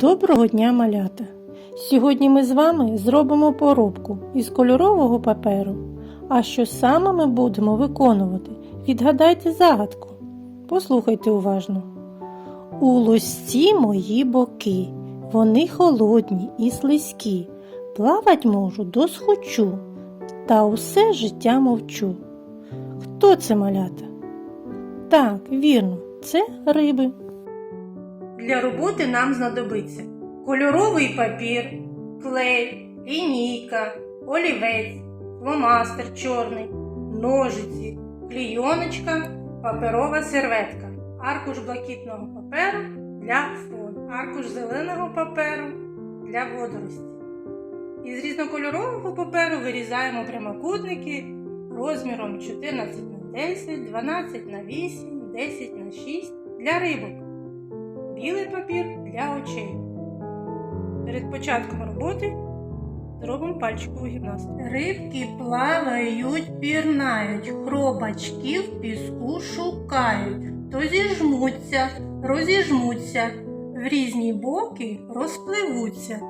Доброго дня, малята! Сьогодні ми з вами зробимо поробку із кольорового паперу. А що саме ми будемо виконувати? Відгадайте загадку. Послухайте уважно. У лосці мої боки, вони холодні і слизькі. Плавать можу досхочу, та усе життя мовчу. Хто це малята? Так, вірно, це риби. Для роботи нам знадобиться кольоровий папір, клей, лінійка, олівець, фломастер чорний, ножиці, клійоночка, паперова серветка, аркуш блакитного паперу для фону, аркуш зеленого паперу для водорості. Із різнокольорового паперу вирізаємо прямокутники розміром 14 на 10, 12 на 8, 10 на 6 для рибок білий папір для очей. Перед початком роботи зробимо пальчикову гімнастику. Рибки плавають, пірнають, хробачки в піску шукають, то зіжмуться, розіжмуться, в різні боки розпливуться.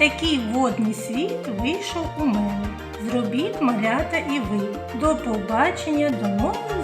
Такий водний світ вийшов у мене. Зробіть малята і ви. До побачення, до нових